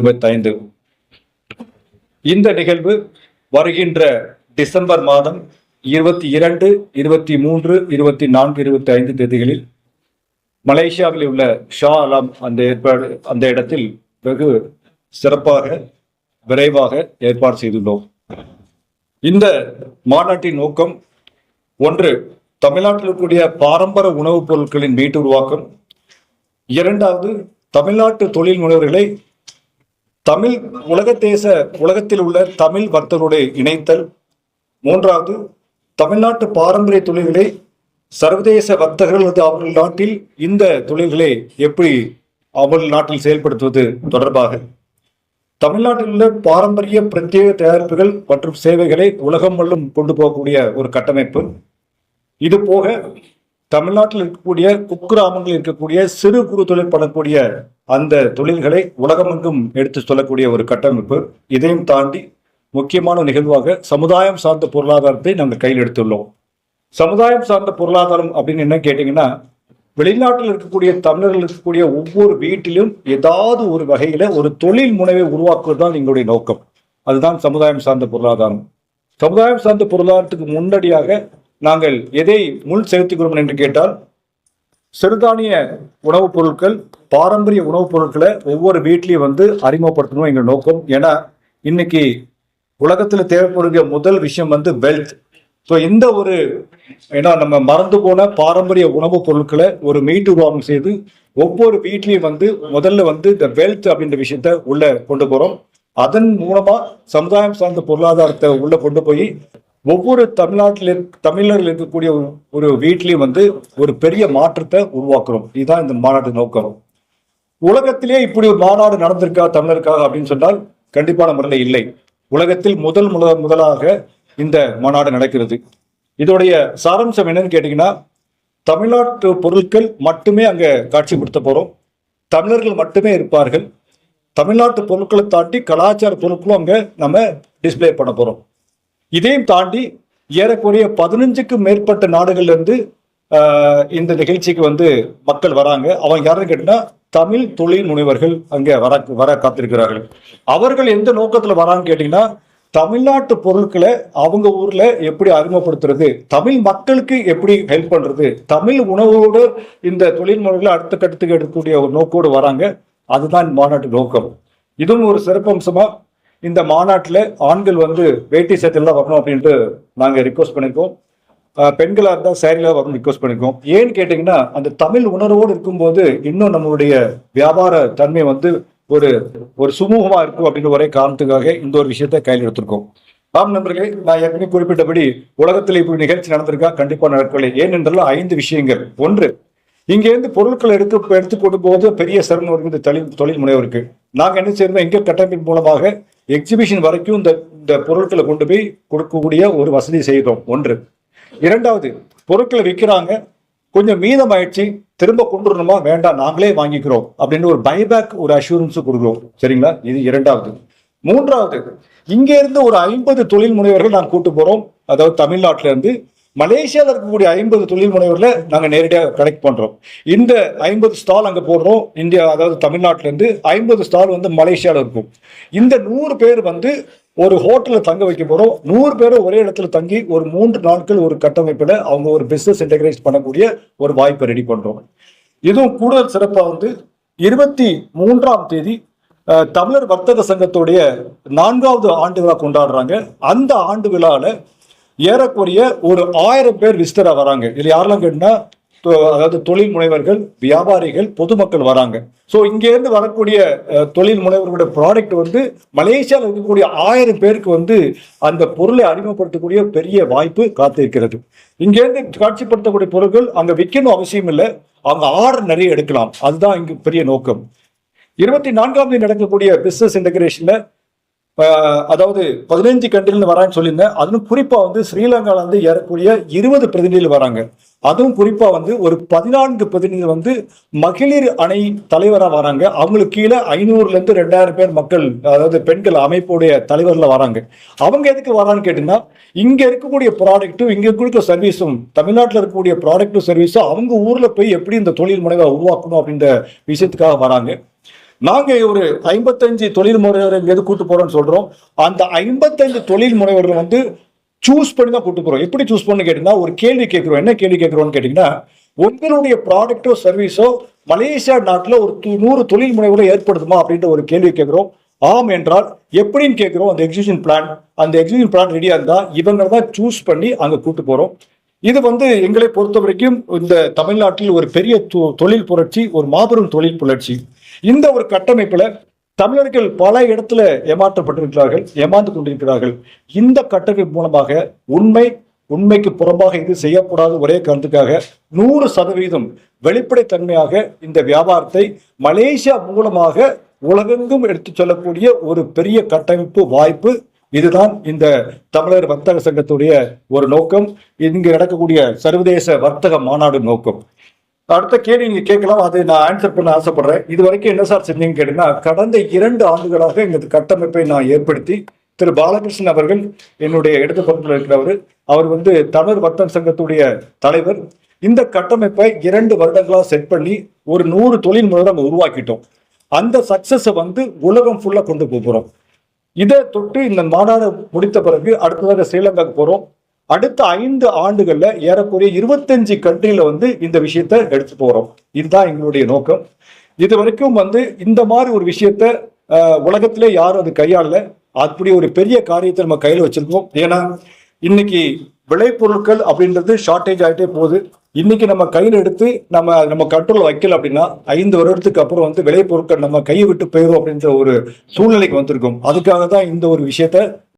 இருபத்தைந்து. இந்த நிகழ்வு வருகின்ற டிசம்பர் மாதம் இருபத்தி இரண்டு இருபத்தி மூன்று இருபத்தி நான்கு இருபத்தி ஐந்து தேதிகளில் மலேசியாவில் உள்ள ஷா அலாம் அந்த ஏற்பாடு அந்த இடத்தில் வெகு சிறப்பாக விரைவாக ஏற்பாடு செய்துள்ளோம். இந்த மாநாட்டின் நோக்கம் ஒன்று தமிழ்நாட்டில் இருக்கக்கூடிய பாரம்பர உணவுப் பொருட்களின் மீட்டு உருவாக்கம். இரண்டாவது தமிழ்நாட்டு தொழில் முனைவர்களை தமிழ் உலக தேச உலகத்தில் உள்ள தமிழ் வர்த்தகருடைய இணைத்தல். மூன்றாவது தமிழ்நாட்டு பாரம்பரிய தொழில்களை சர்வதேச வர்த்தகர்கள் அல்லது அவர்கள் நாட்டில் இந்த தொழில்களை எப்படி அவர்கள் நாட்டில் செயல்படுத்துவது தொடர்பாக. தமிழ்நாட்டில் உள்ள பாரம்பரிய பிரத்யேக தயாரிப்புகள் மற்றும் சேவைகளை உலகம் முழுவதும் கொண்டு போகக்கூடிய ஒரு கட்டமைப்பு. இது போக தமிழ்நாட்டில் இருக்கக்கூடிய குக்கிராமங்களில் இருக்கக்கூடிய சிறு குறு தொழில் பண்ணக்கூடிய அந்த தொழில்களை உலகமெங்கும் எடுத்து சொல்லக்கூடிய ஒரு கட்டமைப்பு. இதையும் தாண்டி முக்கியமான நிகழ்வாக சமுதாயம் சார்ந்த பொருளாதாரத்தை நாங்கள் கையில் எடுத்துள்ளோம். சமுதாயம் சார்ந்த பொருளாதாரம் அப்படின்னு என்ன கேட்டீங்கன்னா வெளிநாட்டில் இருக்கக்கூடிய தமிழர்கள் இருக்கக்கூடிய ஒவ்வொரு வீட்டிலும் ஏதாவது ஒரு வகையில ஒரு தொழில் முனைவை உருவாக்குவது தான் எங்களுடைய நோக்கம். அதுதான் சமுதாயம் சார்ந்த பொருளாதாரம். சமுதாயம் சார்ந்த பொருளாதாரத்துக்கு முன்னடியாக நாங்கள் எதை முள் செலுத்துகிறோம் என்று கேட்டால் சிறுதானிய உணவுப் பொருட்கள் பாரம்பரிய உணவுப் பொருட்களை ஒவ்வொரு வீட்லேயும் வந்து அறிமுகப்படுத்தணும் எங்கள் நோக்கம். ஏன்னா இன்னைக்கு உலகத்தில் தேவைப்படுகிற முதல் விஷயம் வந்து வெல்த் ஸோ இந்த ஒரு ஏன்னா நம்ம மறந்து போன பாரம்பரிய உணவுப் பொருட்களை ஒரு மீட்டு உருவாக்கம் செய்து ஒவ்வொரு வீட்லேயும் வந்து முதல்ல வந்து இந்த வெல்த் அப்படின்ற விஷயத்த உள்ள கொண்டு போகிறோம் அதன் மூலமாக சமுதாயம் சார்ந்த பொருளாதாரத்தை உள்ள கொண்டு போய் ஒவ்வொரு தமிழ்நாட்டில் இருக்க- தமிழர்கள் இருக்கக்கூடிய ஒரு- ஒரு வந்து ஒரு பெரிய மாற்றத்தை உருவாக்குறோம். இதுதான் இந்த மாநாட்டு நோக்கம். உலகத்திலே இப்படி ஒரு மாநாடு நடந்திருக்கா தமிழருக்காக அப்படின்னு சொன்னால் கண்டிப்பான முறையில் இல்லை. உலகத்தில் முதல் முத முதலாக இந்த மாநாடு நடக்கிறது. இதோடைய சாராம்சம் என்னன்னு கேட்டீங்கன்னா தமிழ்நாட்டு பொருட்கள் மட்டுமே அங்கே காட்சிப்படுத்த போகிறோம் தமிழர்கள் மட்டுமே இருப்பார்கள். தமிழ்நாட்டு பொருட்களை தாண்டி கலாச்சார பொருட்களும் அங்கே நம்ம டிஸ்பிளே பண்ண போகிறோம் இதையும் தாண்டி ஏறக்குறைய பதினஞ்சுக்கும் மேற்பட்ட நாடுகள்ல இருந்து இந்த நிகழ்ச்சிக்கு வந்து மக்கள் வராங்க. அவங்க யாருன்னு கேட்டீங்கன்னா தமிழ் தொழில் முனைவர்கள் அங்க வர வர காத்திருக்கிறார்கள். அவர்கள் எந்த நோக்கத்துல வராங்கன்னு கேட்டீங்கன்னா தமிழ்நாட்டு பொருட்களை அவங்க ஊர்ல எப்படி அறிமுகப்படுத்துறது தமிழ் மக்களுக்கு எப்படி ஹெல்ப் பண்றது தமிழ் உணவோடு இந்த தொழில் முறைகளை அடுத்த கட்டத்துக்கு எடுக்கக்கூடிய ஒரு நோக்கோடு வராங்க. அதுதான் மாநாட்டு நோக்கம். இதுவும் ஒரு சிறப்பம்சமா இந்த மாநாட்டில் ஆண்கள் வந்து வேட்டி சேத்தெல்லாம் வரணும் அப்படின்ட்டு நாங்கள் ரிக்வஸ்ட் பண்ணியிருக்கோம் பெண்களாக இருந்தால் சேரீல வரணும் ரிக்வஸ்ட் பண்ணியிருக்கோம் ஏன்னு கேட்டிங்கன்னா அந்த தமிழ் உணர்வோடு இருக்கும்போது இன்னும் நம்மளுடைய வியாபார தன்மை வந்து ஒரு ஒரு சுமூகமாக இருக்கும் அப்படின்ற ஒரே காரணத்துக்காக இந்த ஒரு விஷயத்தை கையில் எடுத்திருக்கோம். ஆம் நண்பர்களே நான் ஏற்கனவே குறிப்பிட்டபடி உலகத்தில் இப்படி நிகழ்ச்சி நடந்திருக்கா? கண்டிப்பாக நடக்கவில்லை. ஏனென்றால் ஐந்து விஷயங்கள். ஒன்று இங்கேருந்து பொருட்கள் எடுத்து எடுத்துக்கொண்டு போது பெரிய சிரமம் இருக்குது தொழில் தொழில் முனைவருக்கு. நாங்கள் என்ன செய்யணும் எங்கே கட்டமைப்பின் மூலமாக எக்ஸிபிஷன் வரைக்கும் இந்த இந்த பொருட்களை கொண்டு போய் கொடுக்கக்கூடிய ஒரு வசதி செய்கிறோம் ஒன்று. இரண்டாவது பொருட்களை விற்கிறாங்க. கொஞ்சம் மீதமாயிடுச்சு. திரும்ப கொண்டு வரணுமா? வேண்டாம். நாங்களே வாங்கிக்கிறோம். அப்படின்னு ஒரு பைபேக் ஒரு அஷூரன்ஸ் கொடுக்குறோம். சரிங்களா? இது இரண்டாவது. மூன்றாவது இங்கே இருந்து ஒரு ஐம்பது தொழில் முனைவர்கள் நாங்கள் கூட்டு போறோம். அதாவது தமிழ்நாட்டிலிருந்து மலேசியாவில் இருக்கக்கூடிய ஐம்பது தொழில் முனைவரில் நாங்கள் நேரடியாக கனெக்ட் பண்ணுறோம் இந்த ஐம்பது ஸ்டால் அங்கே போடுறோம். இந்தியா அதாவது தமிழ்நாட்டிலேருந்து ஐம்பது ஸ்டால் வந்து மலேசியாவில் இருக்கும். இந்த நூறு பேர் வந்து ஒரு ஹோட்டலில் தங்க வைக்க போகிறோம் நூறு பேர் ஒரே இடத்துல தங்கி ஒரு மூன்று நாட்கள் ஒரு கட்டமைப்பில் அவங்க ஒரு பிஸ்னஸ் இன்டகிரேட் பண்ணக்கூடிய ஒரு வாய்ப்பை ரெடி பண்ணுறோம் இதுவும் கூடுதல் சிறப்பாக வந்து இருபத்தி மூன்றாம் தேதி தமிழர் வர்த்தக சங்கத்துடைய நான்காவது ஆண்டு விழா கொண்டாடுறாங்க. அந்த ஆண்டு விழாவில் ஏறக்குறைய ஒரு ஆயிரம் பேர் விசிட்டராக வராங்க. இதில் யாரெல்லாம் கேட்டால் தொ- அதாவது தொழில் முனைவர்கள் வியாபாரிகள் பொதுமக்கள் வராங்க. ஸோ இங்கேருந்து வரக்கூடிய தொழில் முனைவர்களுடைய ப்ராடக்ட் வந்து மலேசியாவில் இருக்கக்கூடிய ஆயிரம் பேருக்கு வந்து அந்த பொருளை அறிமுகப்படுத்தக்கூடிய பெரிய வாய்ப்பு காத்திருக்கிறது. இங்கேருந்து காட்சிப்படுத்தக்கூடிய பொருட்கள் அங்கே விற்கணும் அவசியம் இல்லை. அவங்க ஆர்டர் நிறைய எடுக்கலாம். அதுதான் இங்கு பெரிய நோக்கம். இருபத்தி நான்காம் தேதி நடக்கக்கூடிய பிசினஸ் இன்டகிரேஷனில் அதாவது பதினைஞ்சு கண்ட்ரிலிருந்து வரான்னு சொல்லியிருந்தேன். அதுவும் குறிப்பாக வந்து ஸ்ரீலங்காலேருந்து ஏறக்கூடிய இருபது பிரதிநிதிகள் வராங்க. அதுவும் குறிப்பாக வந்து ஒரு பதினான்கு பிரதிநிதிகள் வந்து மகளிர் அணை தலைவராக வராங்க. அவங்களுக்கு கீழே ஐநூறுலேருந்து ரெண்டாயிரம் பேர் மக்கள் அதாவது பெண்கள் அமைப்புடைய தலைவரில் வராங்க. அவங்க எதுக்கு வரான்னு கேட்டிங்கன்னா இங்கே இருக்கக்கூடிய ப்ராடக்ட்டும் இங்கே கொடுக்குற சர்வீஸும் தமிழ்நாட்டில் இருக்கக்கூடிய ப்ராடக்ட்டும் சர்வீஸும் அவங்க ஊரில் போய் எப்படி இந்த தொழில் முனைவை உருவாக்கணும் அப்படின்ற விஷயத்துக்காக வராங்க. நாங்க ஒரு ஐம்பத்தஞ்சு தொழில் முனைவர் எங்கேயாவது கூட்டு போறோம்னு சொல்றோம். அந்த ஐம்பத்தஞ்சு தொழில் முனைவர்கள் வந்து சூஸ் பண்ணி தான் கூட்டு போறோம். எப்படி சூஸ் பண்ணி கேட்டீங்கன்னா ஒரு கேள்வி கேட்கிறோம். என்ன கேள்வி கேட்கிறோம்னு கேட்டீங்கன்னா உங்களுடைய ப்ராடக்ட்டோ சர்வீஸோ மலேசியா நாட்டில் ஒரு நூறு தொழில் முனைவுகளை ஏற்படுத்துமா அப்படின்ற ஒரு கேள்வி கேட்கிறோம். ஆம் என்றால் எப்படின்னு கேட்கிறோம். அந்த எக்ஸிபிஷன் பிளான் அந்த எக்ஸிபிஷன் பிளான் ரெடியா இருந்தா இவங்க தான் சூஸ் பண்ணி அங்க கூட்டு போறோம். இது வந்து எங்களை பொறுத்த வரைக்கும் இந்த தமிழ்நாட்டில் ஒரு பெரிய தொ- தொழில் புரட்சி ஒரு மாபெரும் தொழில் புரட்சி. இந்த ஒரு கட்டமைப்பில் தமிழர்கள் பல இடத்துல ஏமாற்றப்பட்டிருக்கிறார்கள் ஏமாந்து கொண்டிருக்கிறார்கள். இந்த கட்டமைப்பு மூலமாக உண்மை உண்மைக்கு புறம்பாக இது செய்யக்கூடாது ஒரே காரணத்துக்காக நூறு சதவீதம் வெளிப்படைத்தன்மையாக இந்த வியாபாரத்தை மலேசியா மூலமாக உலகெங்கும் எடுத்துச் சொல்லக்கூடிய ஒரு பெரிய கட்டமைப்பு வாய்ப்பு. இதுதான் இந்த தமிழர் வர்த்தக சங்கத்துடைய ஒரு நோக்கம். இங்கு நடக்கக்கூடிய சர்வதேச வர்த்தக மாநாடு நோக்கம். அடுத்த கேள்வி நீங்க கேட்கலாம் அதை நான் ஆன்சர் பண்ண ஆசைப்படுறேன். இது வரைக்கும் என்ன சார் செஞ்சீங்கன்னு கேட்டீங்கன்னா கடந்த இரண்டு ஆண்டுகளாக இந்த கட்டமைப்பை நான் ஏற்படுத்தி திரு பாலகிருஷ்ணன் அவர்கள் என்னுடைய இடது பக்கத்தில் இருக்கிறவர் அவர் வந்து தமிழ் வர்த்தக சங்கத்துடைய தலைவர். இந்த கட்டமைப்பை இரண்டு வருடங்களாக செட் பண்ணி ஒரு நூறு தொழில் முறை நம்ம உருவாக்கிட்டோம். அந்த சக்சஸை வந்து உலகம் ஃபுல்லாக கொண்டு போகிறோம் இதை தொட்டு இந்த மாநாடு முடித்த பிறகு அடுத்ததாக ஸ்ரீலங்காக்கு போகிறோம் அடுத்த ஐந்து ஆண்டுகள்ல ஏறக்குறைய இருபத்தஞ்சு கண்ட்ரில வந்து இந்த விஷயத்த எடுத்து போறோம். இதுதான் எங்களுடைய நோக்கம். இது வரைக்கும் வந்து இந்த மாதிரி ஒரு விஷயத்த அஹ், உலகத்திலே யாரும் அது கையாளல. அப்படி ஒரு பெரிய காரியத்தை நம்ம கையில வச்சிருக்கோம். ஏன்னா இன்னைக்கு விளைபொருட்கள் அப்படின்றது ஷார்ட்டேஜ் ஆகிட்டே போகுது. இன்னைக்கு நம்ம கையில் எடுத்து நம்ம நம்ம கண்ட்ரோல் வைக்கல அப்படின்னா ஐந்து வருடத்துக்கு அப்புறம் வந்து விளைபொருட்கள் நம்ம கையை விட்டு போயிடும் அப்படின்ற ஒரு சூழ்நிலைக்கு வந்திருக்கும். அதுக்காக தான் இந்த ஒரு விஷயத்த